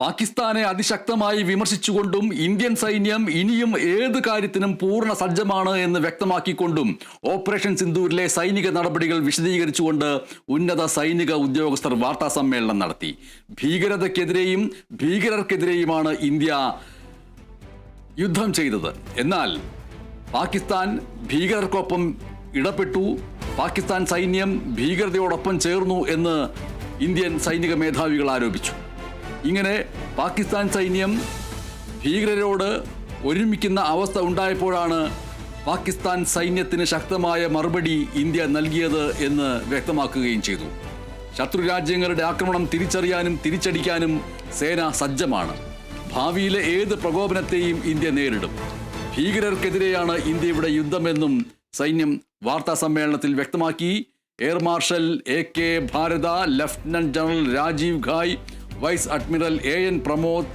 പാകിസ്ഥാനെ അതിശക്തമായി വിമർശിച്ചുകൊണ്ടും ഇന്ത്യൻ സൈന്യം ഇനിയും ഏത് കാര്യത്തിനും പൂർണ സജ്ജമാണ് എന്ന് വ്യക്തമാക്കിക്കൊണ്ടും ഓപ്പറേഷൻ സിന്ദൂരിലെ സൈനിക നടപടികൾ വിശദീകരിച്ചുകൊണ്ട് ഉന്നത സൈനിക ഉദ്യോഗസ്ഥർ വാർത്താ സമ്മേളനം നടത്തി. ഭീകരതയ്ക്കെതിരെയും ഭീകരർക്കെതിരെയുമാണ് ഇന്ത്യ യുദ്ധം ചെയ്തത്. എന്നാൽ പാകിസ്ഥാൻ ഭീകരർക്കൊപ്പം ഇടപെട്ടു. പാകിസ്ഥാൻ സൈന്യം ഭീകരതയോടൊപ്പം ചേർന്നു എന്ന് ഇന്ത്യൻ സൈനിക മേധാവികൾ ആരോപിച്ചു. ഇങ്ങനെ പാകിസ്ഥാൻ സൈന്യം ഭീകരരോട് ഒരുമിക്കുന്ന അവസ്ഥ ഉണ്ടായപ്പോഴാണ് പാകിസ്ഥാൻ സൈന്യത്തിന് ശക്തമായ മറുപടി ഇന്ത്യ നൽകിയത് എന്ന് വ്യക്തമാക്കുകയും ചെയ്തു. ശത്രു രാജ്യങ്ങളുടെ ആക്രമണം തിരിച്ചറിയാനും തിരിച്ചടിക്കാനും സേന സജ്ജമാണ്. ഭാവിയിലെ ഏത് പ്രകോപനത്തെയും ഇന്ത്യ നേരിടും. ഭീകരർക്കെതിരെയാണ് ഇന്ത്യയുടെ യുദ്ധമെന്നും സൈന്യം വാർത്താ സമ്മേളനത്തിൽ വ്യക്തമാക്കി. Air marshal A K Bharti lieutenant general Rajiv Ghai vice admiral A N Pramod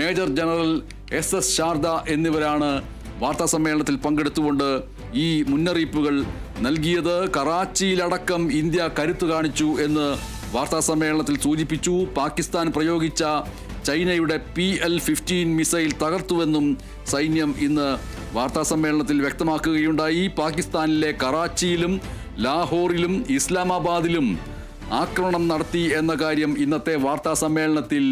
major general S S Sharda എന്നിവരാണ് വാർത്താ സമ്മേളനത്തിൽ പങ്കെടുത്തുകൊണ്ട് ഈ മുന്നറിയിപ്പുകൾ നൽകിയത്. കറാച്ചിയിലടക്കം ഇന്ത്യ കരുത്തു കാണിച്ചു എന്ന് വാർത്താ സമ്മേളനത്തിൽ സൂചിപ്പിച്ചു. പാകിസ്ഥാൻ പ്രയോഗിച്ച ചൈനയുടെ പി എൽ ഫിഫ്റ്റീൻ മിസൈൽ തകർത്തുവെന്നും സൈന്യം ഇന്ന് വാർത്താ സമ്മേളനത്തിൽ വ്യക്തമാക്കുകയുണ്ടായി. പാകിസ്ഥാനിലെ കറാച്ചിയിലും ലാഹോറിലും ഇസ്ലാമാബാദിലും ആക്രമണം നടത്തി എന്ന കാര്യം ഇന്നത്തെ വാർത്താ സമ്മേളനത്തിൽ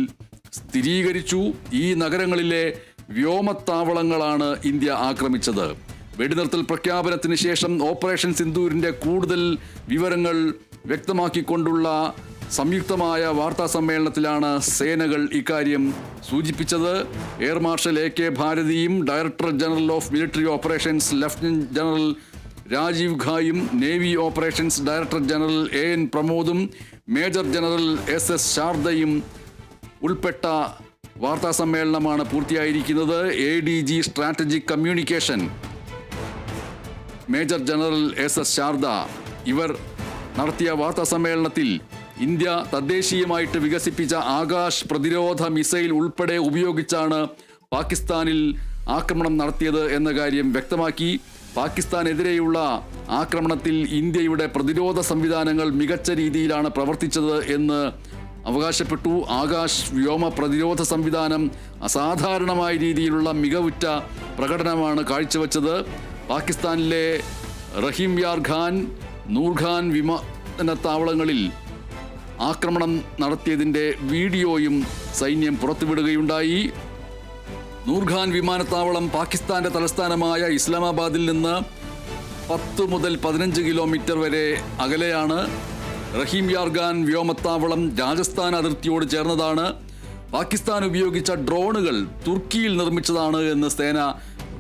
സ്ഥിരീകരിച്ചു. ഈ നഗരങ്ങളിലെ വ്യോമത്താവളങ്ങളാണ് ഇന്ത്യ ആക്രമിച്ചത്. വെടിനിർത്തൽ പ്രഖ്യാപനത്തിന് ശേഷം ഓപ്പറേഷൻ സിന്ധൂരിന്റെ കൂടുതൽ വിവരങ്ങൾ വ്യക്തമാക്കിക്കൊണ്ടുള്ള സംയുക്തമായ വാർത്താ സമ്മേളനത്തിലാണ് സേനകൾ ഇക്കാര്യം സൂചിപ്പിച്ചത്. Air marshal A K ഭാരതിയും director general of military operations lieutenant general Rajiv ഖായും navy operations director general A N പ്രമോദും major general S S ശാർദയും ഉൾപ്പെട്ട വാർത്താ സമ്മേളനമാണ് പൂർത്തിയായിരിക്കുന്നത്. A D G strategic communication. Major general S S Sharda ഇവർ നടത്തിയ വാർത്താ സമ്മേളനത്തിൽ India തദ്ദേശീയമായിട്ട് വികസിപ്പിച്ച ആകാശ് പ്രതിരോധ മിസൈൽ ഉൾപ്പെടെ ഉപയോഗിച്ചാണ് പാകിസ്ഥാനിൽ ആക്രമണം നടത്തിയത് എന്ന കാര്യം വ്യക്തമാക്കി. പാകിസ്ഥാനെതിരെയുള്ള ആക്രമണത്തിൽ ഇന്ത്യയുടെ പ്രതിരോധ സംവിധാനങ്ങൾ മികച്ച രീതിയിലാണ് പ്രവർത്തിച്ചത് എന്ന് അവകാശപ്പെട്ടു. ആകാശ് വ്യോമ പ്രതിരോധ സംവിധാനം അസാധാരണമായ രീതിയിലുള്ള മികവുറ്റ പ്രകടനമാണ് കാഴ്ചവെച്ചത്. പാകിസ്ഥാനിലെ റഹീം യാർ ഖാൻ നൂർഖാൻ വിമാനത്താവളങ്ങളിൽ ആക്രമണം നടത്തിയതിന്റെ വീഡിയോയും സൈന്യം പുറത്തുവിടുകയുണ്ടായി. നൂർഖാൻ വിമാനത്താവളം പാകിസ്ഥാന്റെ തലസ്ഥാനമായ ഇസ്ലാമാബാദിൽ നിന്ന് പത്ത് മുതൽ പതിനഞ്ച് കിലോമീറ്റർ വരെ അകലെയാണ് റഹീം യാർഗാൻ വ്യോമത്താവളം രാജസ്ഥാൻ അതിർത്തിയോട് ചേർന്നതാണ്. പാകിസ്ഥാൻ ഉപയോഗിച്ച ഡ്രോണുകൾ തുർക്കിയിൽ നിർമ്മിച്ചതാണ് എന്ന് സേന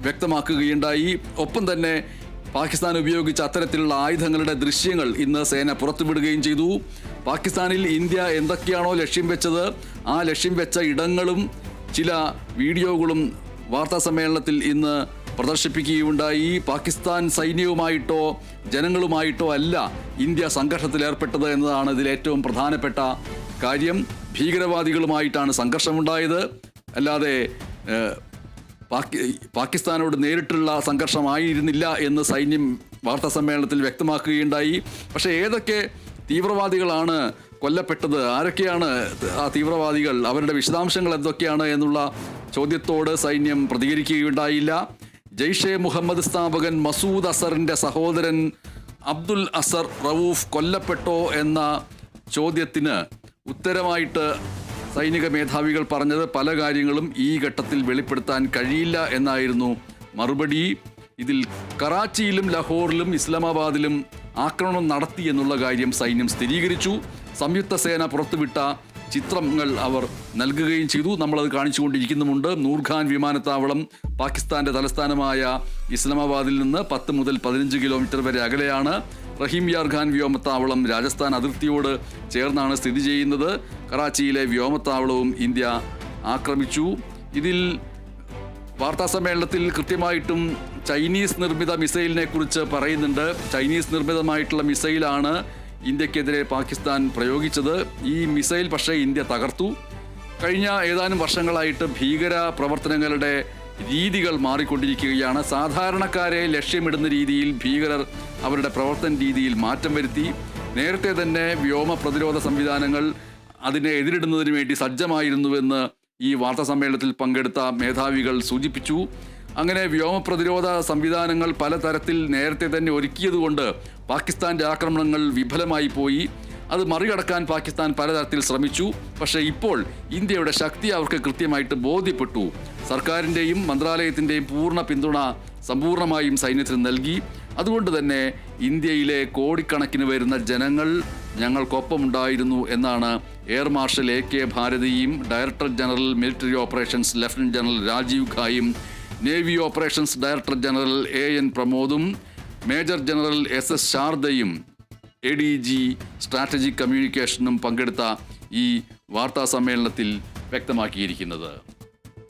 വ്യക്തമാക്കുകയുണ്ടായി. ഒപ്പം തന്നെ പാകിസ്ഥാൻ ഉപയോഗിച്ച അത്തരത്തിലുള്ള ആയുധങ്ങളുടെ ദൃശ്യങ്ങൾ ഇന്ന് സേന പുറത്തുവിടുകയും ചെയ്തു. പാകിസ്ഥാനിൽ ഇന്ത്യ എന്തൊക്കെയാണോ ലക്ഷ്യം വെച്ചത് ആ ലക്ഷ്യം വെച്ച ഇടങ്ങളും ചില വീഡിയോകളും വാർത്താ സമ്മേളനത്തിൽ ഇന്ന് പ്രദർശിപ്പിക്കുകയുണ്ടായി. പാകിസ്ഥാൻ സൈന്യവുമായിട്ടോ ജനങ്ങളുമായിട്ടോ അല്ല ഇന്ത്യ സംഘർഷത്തിൽ ഏർപ്പെട്ടത് എന്നതാണ് ഇതിൽ ഏറ്റവും പ്രധാനപ്പെട്ട കാര്യം. ഭീകരവാദികളുമായിട്ടാണ് സംഘർഷമുണ്ടായത്. അല്ലാതെ പാകിസ്ഥാനോട് നേരിട്ടുള്ള സംഘർഷമായിരുന്നില്ല എന്ന് സൈന്യം വാർത്താ സമ്മേളനത്തിൽ വ്യക്തമാക്കുകയുണ്ടായി. പക്ഷേ ഏതൊക്കെ തീവ്രവാദികളാണ് കൊല്ലപ്പെട്ടത്? ആരൊക്കെയാണ് ആ തീവ്രവാദികൾ? അവരുടെ വിശദാംശങ്ങൾ എന്തൊക്കെയാണ് എന്നുള്ള ചോദ്യത്തോട് സൈന്യം പ്രതികരിക്കുകയുണ്ടായില്ല. ജെയ്ഷെ മുഹമ്മദ് സ്ഥാപകൻ മസൂദ് അസറിന്റെ സഹോദരൻ അബ്ദുൽ അസർ റവൂഫ് കൊല്ലപ്പെട്ടോ എന്ന ചോദ്യത്തിന് ഉത്തരമായിട്ട് സൈനിക മേധാവികൾ പറഞ്ഞത് പല കാര്യങ്ങളും ഈ ഘട്ടത്തിൽ വെളിപ്പെടുത്താൻ കഴിയില്ല എന്നായിരുന്നു മറുപടി. ഇതിൽ കറാച്ചിയിലും ലഹോറിലും ഇസ്ലാമാബാദിലും ആക്രമണം നടത്തി എന്നുള്ള കാര്യം സൈന്യം സ്ഥിരീകരിച്ചു. സംയുക്ത സേന പുറത്തുവിട്ട ചിത്രങ്ങൾ അവർ നൽകുകയും ചെയ്തു. നമ്മളത് കാണിച്ചുകൊണ്ടിരിക്കുന്നുമുണ്ട്. നൂർഖാൻ വിമാനത്താവളം പാകിസ്ഥാന്റെ തലസ്ഥാനമായ ഇസ്ലാമാബാദിൽ നിന്ന് പത്ത് മുതൽ പതിനഞ്ച് കിലോമീറ്റർ വരെ അകലെയാണ്. റഹീം യാർ ഖാൻ വ്യോമത്താവളം രാജസ്ഥാൻ അതിർത്തിയോട് ചേർന്നാണ് സ്ഥിതി ചെയ്യുന്നത്. കറാച്ചിയിലെ വ്യോമത്താവളവും ഇന്ത്യ ആക്രമിച്ചു. ഇതിൽ വാർത്താ സമ്മേളനത്തിൽ കൃത്യമായിട്ടും ചൈനീസ് നിർമ്മിത മിസൈലിനെ കുറിച്ച് പറയുന്നുണ്ട്. ചൈനീസ് നിർമ്മിതമായിട്ടുള്ള മിസൈലാണ് ഇന്ത്യക്കെതിരെ പാകിസ്ഥാൻ പ്രയോഗിച്ചത്. ഈ മിസൈൽ പക്ഷേ ഇന്ത്യ തകർത്തു. കഴിഞ്ഞ ഏതാനും വർഷങ്ങളായിട്ട് ഭീകര പ്രവർത്തനങ്ങളുടെ രീതികൾ മാറിക്കൊണ്ടിരിക്കുകയാണ്. സാധാരണക്കാരെ ലക്ഷ്യമിടുന്ന രീതിയിൽ ഭീകരർ അവരുടെ പ്രവർത്തന രീതിയിൽ മാറ്റം വരുത്തി. നേരത്തെ തന്നെ വ്യോമ പ്രതിരോധ സംവിധാനങ്ങൾ അതിനെ എതിരിടുന്നതിന് വേണ്ടി സജ്ജമായിരുന്നുവെന്ന് ഈ വാർത്താ സമ്മേളനത്തിൽ പങ്കെടുത്ത മേധാവികൾ സൂചിപ്പിച്ചു. അങ്ങനെ വ്യോമ പ്രതിരോധ സംവിധാനങ്ങൾ പലതരത്തിൽ നേരത്തെ തന്നെ ഒരുക്കിയതുകൊണ്ട് പാകിസ്ഥാന്റെ ആക്രമണങ്ങൾ വിഫലമായി പോയി. അത് മറികടക്കാൻ പാകിസ്ഥാൻ പലതരത്തിൽ ശ്രമിച്ചു. പക്ഷേ ഇപ്പോൾ ഇന്ത്യയുടെ ശക്തി അവർക്ക് കൃത്യമായിട്ട് ബോധ്യപ്പെട്ടു. സർക്കാരിന്റെയും മന്ത്രാലയത്തിന്റെയും പൂർണ പിന്തുണ സമ്പൂർണമായും സൈന്യത്തിന് നൽകി. അതുകൊണ്ട് തന്നെ ഇന്ത്യയിലെ കോടിക്കണക്കിന് വരുന്ന ജനങ്ങൾ ഞങ്ങൾക്കൊപ്പമുണ്ടായിരുന്നു എന്നാണ് air marshal A K ഭാരതിയും director general military operations lieutenant general Rajiv ഖായും navy operations director general A N പ്രമോദും major general S S ശാരദയും എ ഡി ജി സ്ട്രാറ്റജിക് കമ്മ്യൂണിക്കേഷനും പങ്കെടുത്ത ഈ വാർത്താ സമ്മേളനത്തിൽ വ്യക്തമാക്കിയിരിക്കുന്നത്.